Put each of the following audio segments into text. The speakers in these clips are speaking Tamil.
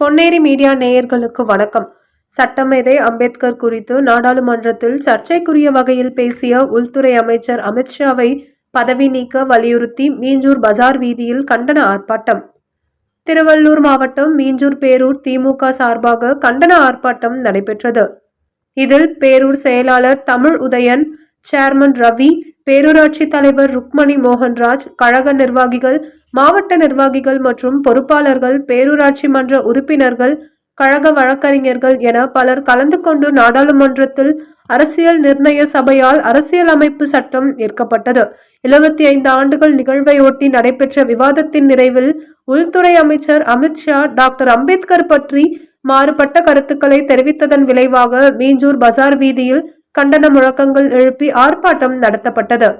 பொன்னேரி மீடியா நேயர்களுக்கு வணக்கம். சட்டமேதை அம்பேத்கர் குறித்து நாடாளுமன்றத்தில் சர்ச்சைக்குரிய வகையில் பேசிய உள்துறை அமைச்சர் அமித்ஷாவை பதவி நீக்க வலியுறுத்தி மீஞ்சூர் பஜார் வீதியில் கண்டன ஆர்ப்பாட்டம். திருவள்ளூர் மாவட்டம் மீஞ்சூர் பேரூர் திமுக சார்பாக கண்டன ஆர்ப்பாட்டம் நடைபெற்றது. இதில் பேரூர் செயலாளர் தமிழ் உதயன் சேர்மன் ரவி பேரூராட்சி தலைவர் ருக்மணி மோகன்ராஜ் கழக நிர்வாகிகள் மாவட்ட நிர்வாகிகள் மற்றும் பொறுப்பாளர்கள் பேரூராட்சி மன்ற உறுப்பினர்கள் கழக வழக்கறிஞர்கள் என பலர் கலந்து கொண்டு நாடாளுமன்றத்தில் அரசியல் நிர்ணய சபையால் அரசியலமைப்பு சட்டம் ஏற்கப்பட்டது. எழுபத்தி ஐந்து ஆண்டுகள் நிகழ்வையொட்டி நடைபெற்ற விவாதத்தின் நிறைவில் உள்துறை அமைச்சர் அமித்ஷா டாக்டர் அம்பேத்கர் பற்றி மாறுபட்ட கருத்துக்களை தெரிவித்ததன் விளைவாக மீஞ்சூர் பஜார் வீதியில் கண்டன முழக்கங்கள் எழுப்பி ஆர்ப்பாட்டம் நடத்தப்பட்டது.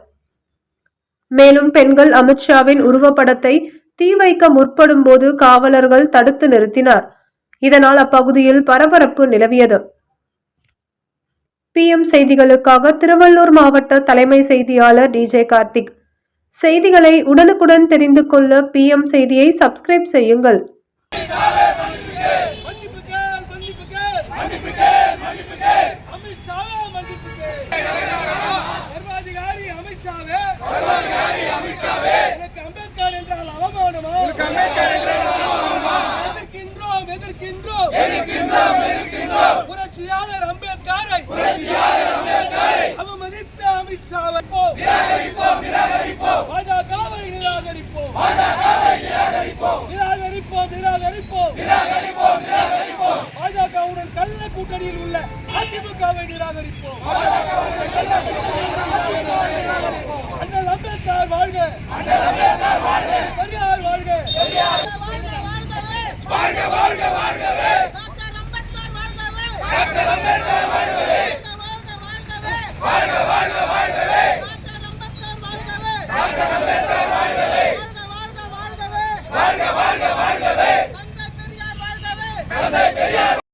மேலும் பெண்கள் அமித்ஷாவின் உருவப்படத்தை தீ வைக்க முற்படும் போது காவலர்கள் தடுத்து நிறுத்தினார். இதனால் அப்பகுதியில் பரபரப்பு நிலவியது. பிஎம் செய்திகளுக்காக திருவள்ளூர் மாவட்ட தலைமை செய்தியாளர் டிஜே கார்த்திக். செய்திகளை உடனுக்குடன் தெரிந்து கொள்ள பிஎம் செய்தியை சப்ஸ்கிரைப் செய்யுங்கள். எதிர்க்கின்றோம் எதிர்க்கின்றோம் எதிர்க்கின்றோம் புரட்சியாளர் அம்பேத்கரை. புரட்சியாளர் அம்பேத்கரை. அவமதித்த அமித்ஷாவை நிராகரிப்போம் நிராகரிப்போம். பாஜகவை நிராகரிப்போம். பாஜகவை நிராகரிப்போம். நிராகரிப்போம் நிராகரிப்போம். நிராகரிப்போம் நிராகரிப்போம். பாஜகவுடன் கள்ள கூட்டணியில் உள்ள அதிமுகவை நிராகரிப்போம்.